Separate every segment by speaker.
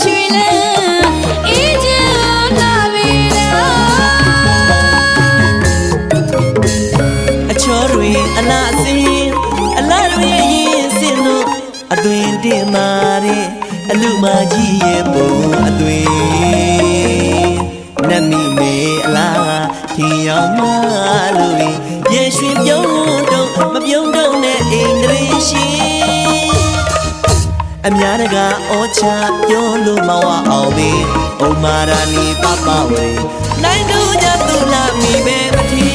Speaker 1: ရွှေလန်းအေးချမ်းလာပြီလား
Speaker 2: အချောတွေအလားအစင်အလားတွေရင်စင်လို့အသွင်တင်မာတဲ့အလူမကြီးရဲ့ပုံအသွင်နတ်မိမေအလားထီရောက်မလို့ရေရွှင်ပြုံးတော့မပြုံးတော့နဲ့အင်္ဂရိရှိ အများတကာအောချပြောလို့မဝအောင်ပြီဩမာရာနီပပဝေနိုင်တို့ကြသူလာမိပဲမထီ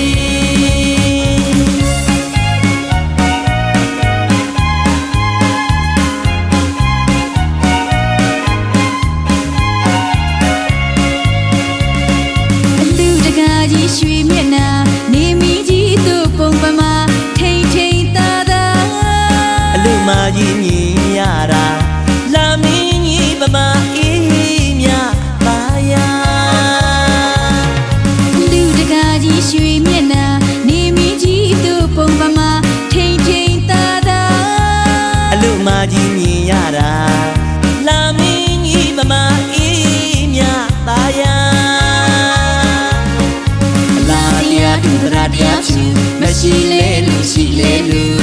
Speaker 1: အလူတကာကြီးရွှေမျက်နှာနေမီကြီးသူ့ပုံပမာထိန်ထိန်သာသာ
Speaker 2: အလူမကြီး တူ
Speaker 1: သ
Speaker 2: ရတရားချူမရှိလေလူရှိလေလူ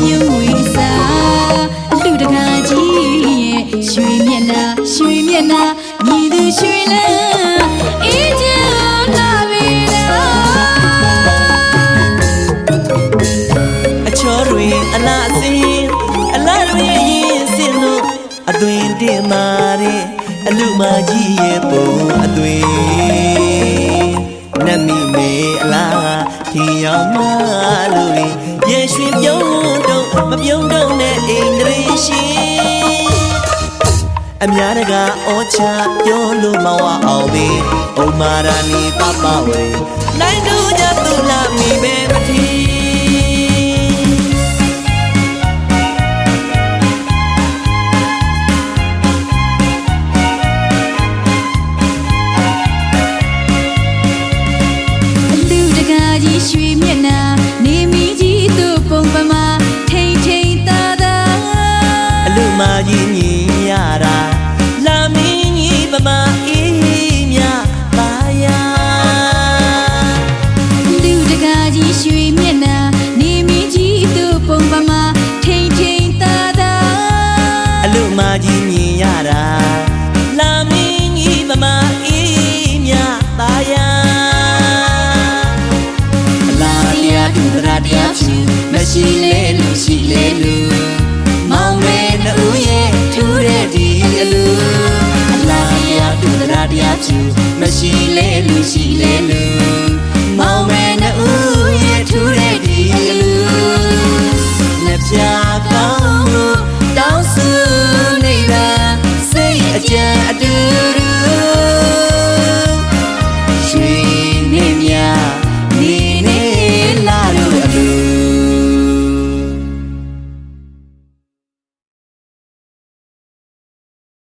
Speaker 1: ဖို့အပြုံးဝီစားလူတကာကြီးရဲ့ရွှေမျက်နှာရွှေမျက်နှာမြည်သူရွှေလန်းအေးချမ်းလာပြီလား
Speaker 2: အချောတွေအလားအစင်အလားတွေရင်စင်လို့အသွင်တင်မာတဲ့အလူမကြီးရဲ့ပုံအသွင်နတ်မိမေအလားထီရောက်မလို့ရေရွှင်ပြုံးတော့ မပြုံးတော့နဲ့အင်္ဂရိရှိအများတကာအောချပြောလို့မဝအောင်ပြီဩမာရာနီပပဝေနိုင်တို့ကြသူလာမိပဲ တရားတူသရတရားချူမရှိလေလူရှိလေလူမောင်မဲနှူးရဲ့ထူးတဲ့ဒီအလူအလားတရားတူသရတရားချူမရှိလေလူရှိလေလူ